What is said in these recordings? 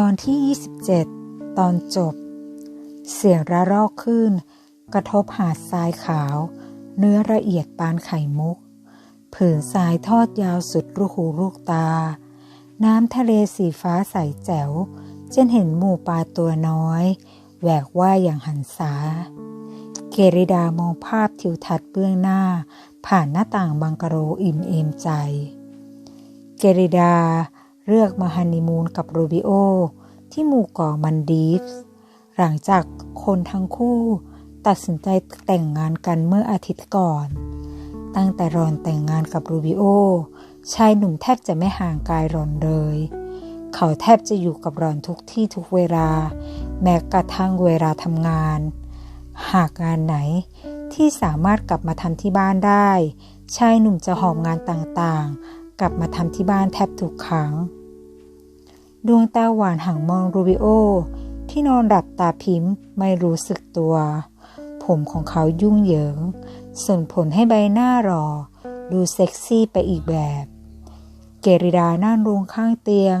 ตอนที่ 27 ตอนจบ เสียงระรอกขึ้น กระทบหาดทรายขาว เนื้อละเอียดปานไข่มุก ผืนทรายทอดยาวสุดลูกหูลูกตา น้ำทะเลสีฟ้าใสแจ๋วเช่นเห็นหมู่ปลาตัวน้อย แหวกว่ายอย่างหันษา เกริดามองภาพทิวทัศน์เบื้องหน้า ผ่านหน้าต่างบังกะโรอิ่มเอมใจ เกริดา เลือกมาฮันนีมูนกับโรบิโอที่หมู่เกาะมันดีฟส์หลังจากคนทั้งคู่ตัดสินใจแต่งงานกันเมื่ออาทิตย์ก่อน ตั้งแต่รอนแต่งงานกับโรบิโอชายหนุ่มแทบจะไม่ห่างกายรอนเลย เขาแทบจะอยู่กับรอนทุกที่ทุกเวลา แม้กระทั่งเวลาทำงาน หากงานไหนที่สามารถกลับมาทำที่บ้านได้ ชายหนุ่มจะหอบงานต่างๆ กลับมาทำที่บ้านแทบทุกครั้ง ดวงตาหวานหังมองรูบิโอ ที่นอนหลับตาพิมพ์ไม่รู้สึกตัว ผมของเขายุ่งเหยิง ส่งผลให้ใบหน้าหลอดูเซ็กซี่ไปอีกแบบ เกริดานั่งลงข้างเตียง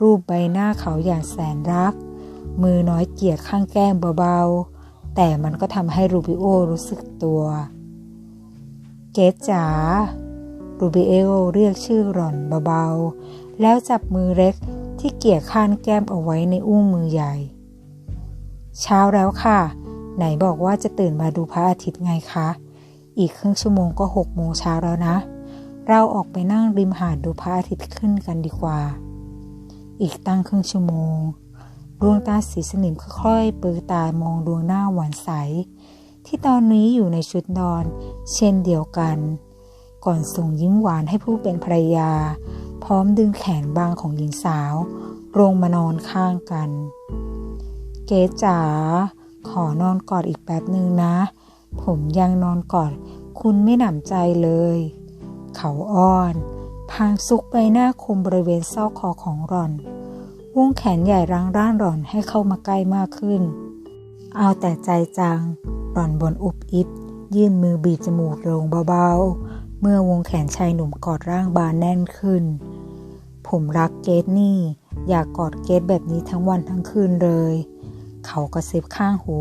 รูปใบหน้าเขาอย่างแสนรัก มือน้อยเกียดข้างแก้มเบาๆ แต่มันก็ทำให้รูบิโอรู้สึกตัวเกดจ๋ารูบิเอโอเรียกชื่อหล่อนเบาๆ แล้วจับมือเล็ก ที่เกี่ยข้านแก้มเอาไว้ในอุ้งมือใหญ่ เช้าแล้วค่ะ ไหนบอกว่าจะตื่นมาดูพระอาทิตย์ไงคะ อีกครึ่งชั่วโมงก็หกโมงเช้าแล้วนะ เราออกไปนั่งริมหาดดูพระอาทิตย์ขึ้นกันดีกว่า อีกตั้งครึ่งชั่วโมง ดวงตาสีสนิมค่อยๆเปิดตามองดวงหน้าหวานใส ที่ตอนนี้อยู่ในชุดนอน เช่นเดียวกัน ก่อนส่งยิ้มหวานให้ผู้เป็นภรรยา พร้อมดึงแขนบางของหญิงสาวลงมานอนข้างกัน เกจ๋าขอนอนกอดอีกแป๊บหนึ่งนะ ผมยังนอนกอดคุณไม่หนำใจเลย เขาอ้อน พางซุกใบหน้าคุมบริเวณซอกคอของรอนวงแขนใหญ่รังร่านรอนให้เข้ามาใกล้มากขึ้น เอาแต่ใจจังรอนบนอุบอิบยื่นมือบีบจมูกลงเบาๆ เมื่อวงแขนชายหนุ่มกอดร่างบานแน่นขึ้น ผมรักเกตนี่ อยากกอดเกตแบบนี้ทั้งวันทั้งคืนเลย เขากระซิบข้างหู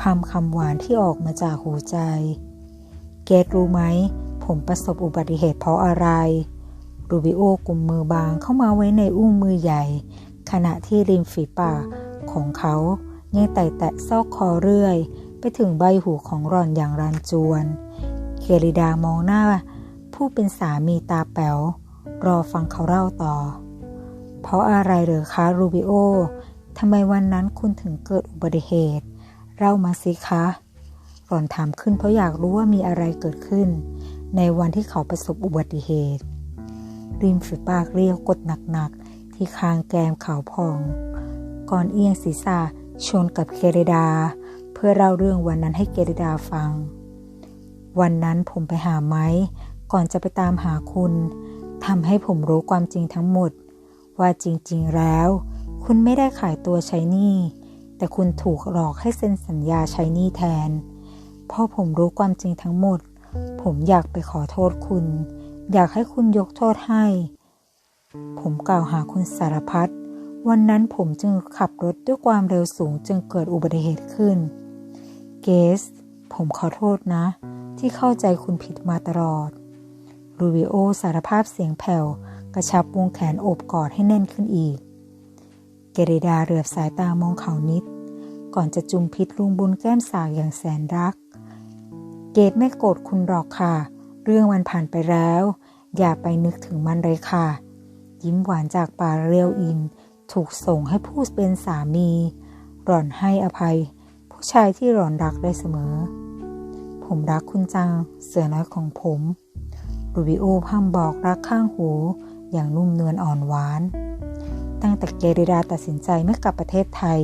พำคำหวานที่ออกมาจากหูใจ เกตรู้ไหม ผมประสบอุบัติเหตุเพราะอะไร รูบิโอกุมมือบางเข้ามาไว้ในอุ้งมือใหญ่ ขณะที่ริมฝีปากของเขายังไต่แตะซอกคอเรื่อย ไปถึงใบหูของรอนอย่างรันจวน เกริดามองหน้า ผู้เป็นสามีตาแป๋ว รอฟังเขาเล่าต่อ เพราะอะไรเหรอคะรูบิโอทำไมวันนั้นคุณถึงเกิดอุบัติเหตุเล่ามาสิคะหล่อนถามขึ้นเพราะอยากรู้ว่ามีอะไรเกิดขึ้น ในวันที่เขาประสบอุบัติเหตุ ริมฝีปากเรียวกดหนักๆ ที่คางแกมเขาพอง ก่อนเอียงศีรษะชนกับเกเรดา เพื่อเล่าเรื่องวันนั้นให้เกเรดาฟัง วันนั้นผมไปหาไม้ ก่อนจะไปตามหาคุณทำให้ผมรู้ความจริงทั้งหมด ว่าจริงๆแล้ว คุณไม่ได้ขายตัวใช้หนี้ แต่คุณถูกหลอกให้เซ็นสัญญาใช้หนี้แทนพอผมรู้ความจริงทั้งหมด ผมอยากไปขอโทษคุณ อยากให้คุณยกโทษให้ ผมกล่าวหาคุณสารพัดวันนั้นผมจึงขับรถด้วยความเร็วสูงจึงเกิดอุบัติเหตุขึ้น เกส ผมขอโทษนะ ที่เข้าใจคุณผิดมาตลอดลูวิโอสารภาพเสียงแผ่วกระชับวงแขนโอบกอดให้แน่นขึ้นอีก เกเรดาเรือบสายตามองเขานิด ก่อนจะจุมพิษลุงบุญแก้มสาวอย่างแสนรัก เกดไม่โกรธคุณหรอกค่ะ เรื่องมันผ่านไปแล้ว อย่าไปนึกถึงมันเลยค่ะ ยิ้มหวานจากป่าเรียวอิน ถูกส่งให้ผู้เป็นสามี หล่อนให้อภัย ผู้ชายที่หล่อนรักได้เสมอ ผมรักคุณจัง เสือน้อยของผมรูบิโอพัมบอกรักข้างหู อย่างนุ่มเนือนอ่อนหวาน ตั้งแต่เกริดาตัดสินใจไม่กลับประเทศไทย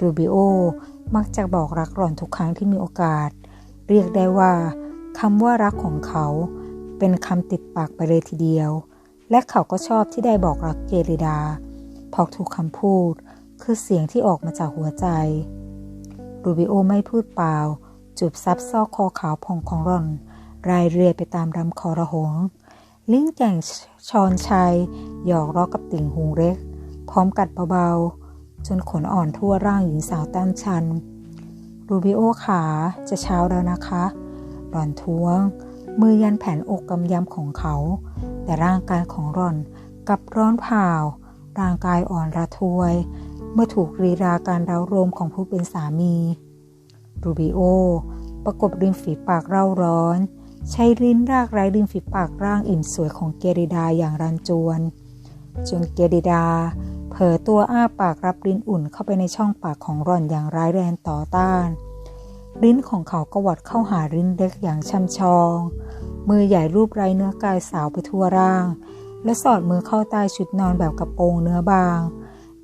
รูบิโอมักจะบอกรักหล่อนทุกครั้งที่มีโอกาส เรียกได้ว่าคำว่ารักของเขา เป็นคำติดปากไปเลยทีเดียว และเขาก็ชอบที่ได้บอกรักเกริดาเพราะทุกคำพูด คือเสียงที่ออกมาจากหัวใจรูบิโอไม่พูดเปล่า จูบซับซอกคอขาวพองของรอน รายเรือไปตามลำคอระหง ลิ้งแก่งชอนชัย หยอกล้อกับติ่งหูเล็ก พร้อมกัดเบาๆ จนขนอ่อนทั่วร่างหญิงสาวตั้นชัน รูบิโอขาจะเช้าแล้วนะคะหล่อนท้วง มือยันแผ่นอกกำยำของเขา แต่ร่างกายของรอนกับร้อนเผาร่างกายอ่อนระทวย เมื่อถูกรีราการเร้ารมของผู้เป็นสามี รูบิโอประกบริมฝีปากเร่าร้อน ใช้ลิ้นรากไร้ริมฝีปากร่างอิ่มสวยของเกริดาอย่างรันจวน จนเกริดา เผลอตัวอ้าปากรับลิ้นอุ่นเข้าไปในช่องปากของร่อนอย่างร้ายแรงต่อต้าน ลิ้นของเขาก็วัดเข้าหาลิ้นเล็กอย่างช่ำชอง มือใหญ่รูปไร้เนื้อกายสาวไปทั่วร่าง และสอดมือเข้าใต้ชุดนอนแบบกระโปรงเนื้อบาง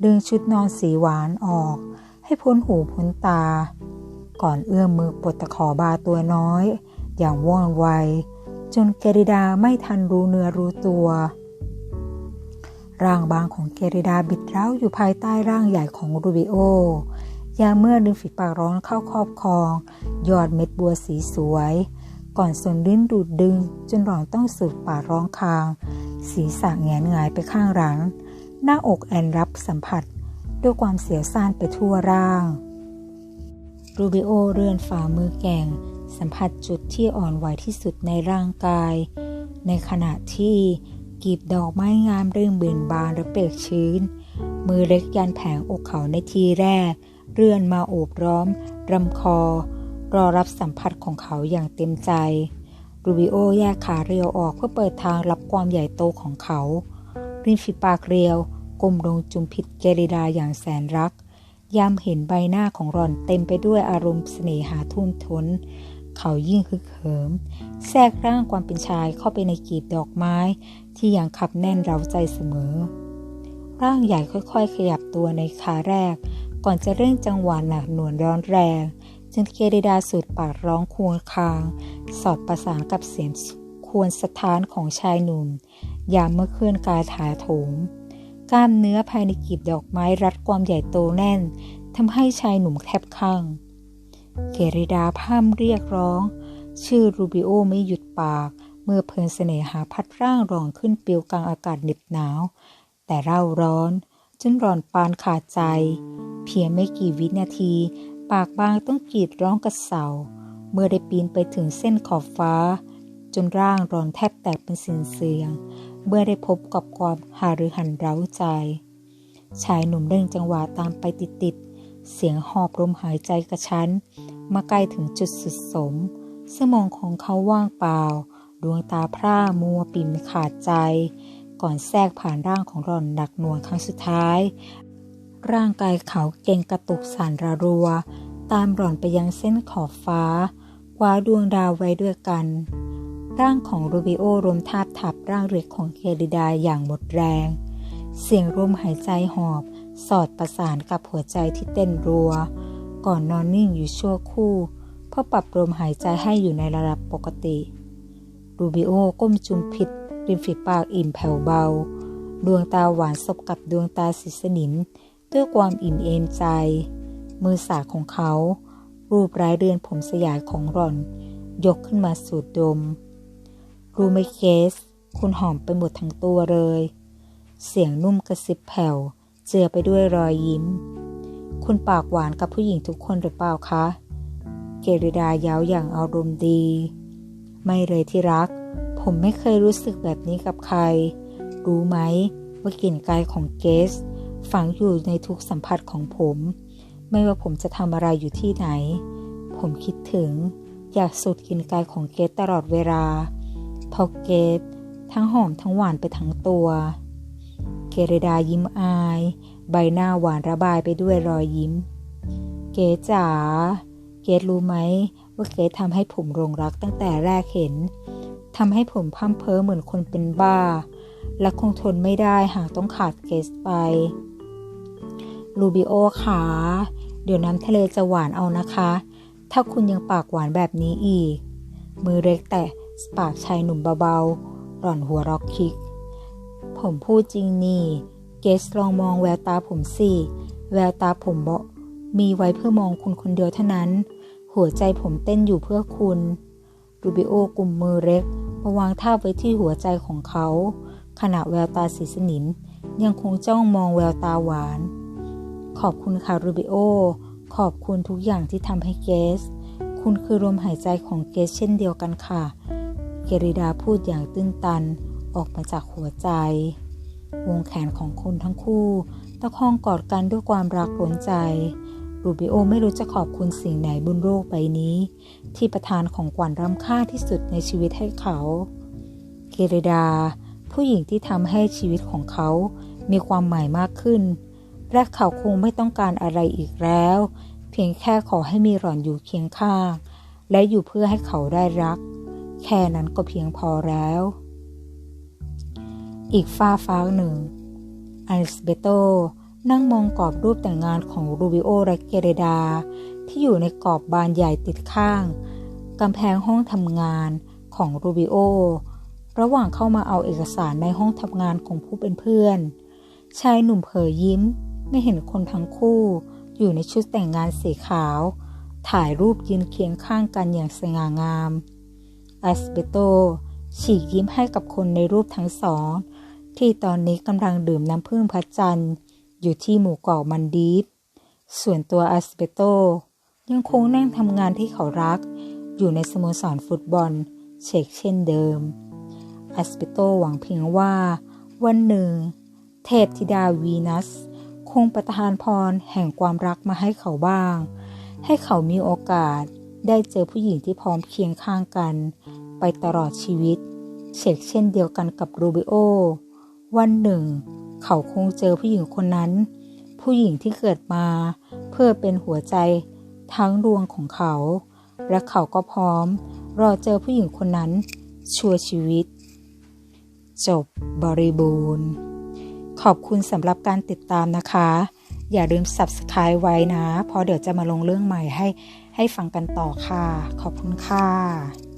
ดึงชุดนอนสีหวานออก ให้พ้นหูพ้นตา ก่อนเอื้อมมือปลดตะขอบาตัวน้อย อย่างว่องไว จนเกริดาไม่ทันรู้เนื้อรู้ตัว ร่างบางของเกริดาบิดเร้าอยู่ภายใต้ร่างใหญ่ของรูบิโอยาเมื่อดึงฝีปากร้อนเข้าครอบครอง ยอดเม็ดบัวสีสวย ก่อนส่วนลิ้นดูดดึง จนหล่อนต้องสูดปากร้องคางสีสากแงนงายไปข้างหลัง หน้าอกแอนรับสัมผัส ด้วยความเสียวซ่านไปทั่วร่าง รูบิโอเลื่อนฝ่ามือแก่ง สัมผัสจุดที่อ่อนไหวที่สุดในร่างกาย ในขณะที่กีบดอกไม้งามเริ่มเบ่งบานและเปียกชื้น มือเล็กยันแผงอกเขาในทีแรกเรื่อนมาโอบร้อมรำคอ รอรับสัมผัสของเขาอย่างเต็มใจ รูบิโอแยกขาเรียวออกเพื่อเปิดทางรับความใหญ่โตของเขาริมฝีปากเรียวก้มลงจุมพิษเกริดาอย่างแสนรัก ยามเห็นใบหน้าของหล่อนเต็มไปด้วยอารมณ์เสน่หาทุ่มท้น เขายิ่งฮึกเหิม แทรกร่างความเป็นชายเข้าไปในกีบดอกไม้ ที่ยังขับแน่นเร้าใจเสมอ ร่างใหญ่ค่อยๆ ขยับตัวในขาแรก ก่อนจะเร่งจังหวะหนักหน่วงร้อนแรงจึงเกเรดาสุดปากร้องควงคาง สอดประสานกับเสียงควรสถานของชายหนุ่ม ยามเมื่อเคลื่อนกายถาโถม กล้ามเนื้อภายในกีบดอกไม้รัดความใหญ่โตแน่นทำให้ชายหนุ่มแทบข้างเกเรดาพ่ามเรียกร้อง ชื่อรูบิโอไม่หยุดปาก เมื่อเพลินเสน่หาพัดร่างรองขึ้นเปียวกลางอากาศเหน็บหนาว แต่เร่าร้อนจนร้อนปานขาดใจ เพียงไม่กี่วินาที ปากบางต้องกรีดร้องกระเสาเมื่อได้ปีนไปถึงเส้นขอบฟ้า จนร่างรอนแทบแตกเป็นสินเสียง เมื่อได้พบกับความหารือหันเร้าใจ ชายหนุ่มเร่งจังหวะตามไปติดๆ เสียงหอบลมหายใจกระชั้น มาใกล้ถึงจุดสุดสม สมองของเขาว่างเปล่า ดวงตาพร่ามัวปิ่มขาดใจ ก่อนแทรกผ่านร่างของหล่อนหนักหน่วงครั้งสุดท้าย ร่างกายเขาเก่งกระตุกสันระรัว ตามหล่อนไปยังเส้นขอบฟ้าคว้าดวงดาวไว้ด้วยกัน ร่างของโรบิโอรวมทาบทับร่างเล็กของเคดิดาอย่างหมดแรง เสียงลมหายใจหอบ สอดประสานกับหัวใจที่เต้นรัว ก่อนนอนนิ่งอยู่ชั่วคู่ เพื่อปรับลมหายใจให้อยู่ในระดับปกติ รูบิโอก้มจุมผิดริมฝีปากอิ่มแผ่วเบา ดวงตาหวานสบกับดวงตาสีสนิม ด้วยความอิ่มเอมใจ มือสาของเขา รูปร้ายเรือนผมสยายของรอน ยกขึ้นมาสูดดม รู้ไหมเคส คุณหอมไปหมดทั้งตัวเลย เสียงนุ่มกระซิบแผ่ว เจือไปด้วยรอยยิ้ม คุณปากหวานกับผู้หญิงทุกคนหรือเปล่าคะ เกริดายาวอย่างอารมณ์ดี ไม่เลยที่รัก ผมไม่เคยรู้สึกแบบนี้กับใคร รู้ไหมว่ากลิ่นกายของเกส ฝังอยู่ในทุกสัมผัสของผม ไม่ว่าผมจะทำอะไรอยู่ที่ไหน ผมคิดถึง อยากสูดกลิ่นกายของเกสตลอดเวลา พอเกสทั้งหอมทั้งหวานไปทั้งตัวเกเรดายิ้มอาย ใบหน้าหวานระบายไปด้วยรอยยิ้ม เกจ๋า เกสรู้ไหมว่าเกดทำให้ผมรงรักตั้งแต่แรกเห็นทำให้ผมพั่มเพ้อเหมือนคนเป็นบ้า และคงทนไม่ได้หากต้องขาดเกสไป ลูบิโอขาเดี๋ยวน้ำทะเลจะหวานเอานะคะ ถ้าคุณยังปากหวานแบบนี้อีก มือเล็กแต่ ปากชายหนุ่มเบาๆ หล่อนหัวร็อกคิก ผมพูดจริงนี่ เกสลองมองแววตาผมสิ แววตาผมเบามีไว้เพื่อมองคุณคนเดียวเท่านั้น หัวใจผมเต้นอยู่เพื่อคุณรูบิโอกลุ่มมือเล็กมาวางท่าไว้ที่หัวใจของเขา ขณะแววตาสีสนิม ยังคงจ้องมองแววตาหวาน ขอบคุณค่ะรูบิโอ ขอบคุณทุกอย่างที่ทำให้เกส คุณคือลมหายใจของเกสเช่นเดียวกันค่ะ กริดาพูดอย่างตื้นตันออกมาจากหัวใจ วงแขนของคนทั้งคู่ตะคองกอดกันด้วยความรักล้นใจ รูบิโอไม่รู้จะขอบคุณสิ่งไหนบนโลกใบนี้ ที่ประทานของขวัญรำค่าที่สุดในชีวิตให้เขาเกริดา ผู้หญิงที่ทำให้ชีวิตของเขา มีความหมายมากขึ้น และเขาคงไม่ต้องการอะไรอีกแล้ว เพียงแค่ขอให้มีหล่อนอยู่เคียงข้าง และอยู่เพื่อให้เขาได้รัก แค่นั้นก็เพียงพอแล้ว อีกฟ้าฟ้าหนึ่งอลิสเบโตนั่งมองกรอบรูปแต่งงานของรูบิโอและเกเรดา ที่อยู่ในกรอบบานใหญ่ติดข้างกำแพงห้องทำงานของรูบิโอระหว่างเข้ามาเอาเอกสารในห้องทำงานของผู้เป็นเพื่อน ชายหนุ่มเผยยิ้มไม่เห็นคนทั้งคู่ อยู่ในชุดแต่งงานสีขาว ถ่ายรูปยืนเคียงข้างกันอย่างสง่างาม อสเบโต ฉีกยิ้มให้กับคนในรูปทั้งสอง ที่ตอนนี้กำลังดื่มน้ำผึ้งพระจันทร์ อยู่ที่หมู่เกาะมันดีฟส่วนตัวอสเบโต ยังคงนั่งทำงานที่เขารัก อยู่ในสโมสรฟุตบอลเชกเช่นเดิมอสเปโตหวังเพียงว่า วันหนึ่ง เทพธิดาวีนัส คงประทานพรแห่งความรักมาให้เขาบ้าง ให้เขามีโอกาส ได้เจอผู้หญิงที่พร้อมเคียงข้างกัน ไปตลอดชีวิต เชกเช่นเดียวกันกับรูบิโอ วันหนึ่ง เขาคงเจอผู้หญิงคนนั้น ผู้หญิงที่เกิดมา เพื่อเป็นหัวใจทั้งดวงของเขา และเขาก็พร้อม รอเจอผู้หญิงคนนั้น ชัวชีวิต จบบริบูรณ์ ขอบคุณสำหรับการติดตามนะคะ อย่าลืม subscribe ไว้นะ เพราะเดี๋ยวจะมาลงเรื่องใหม่ให้ ให้ฟังกันต่อค่ะ ขอบคุณค่ะ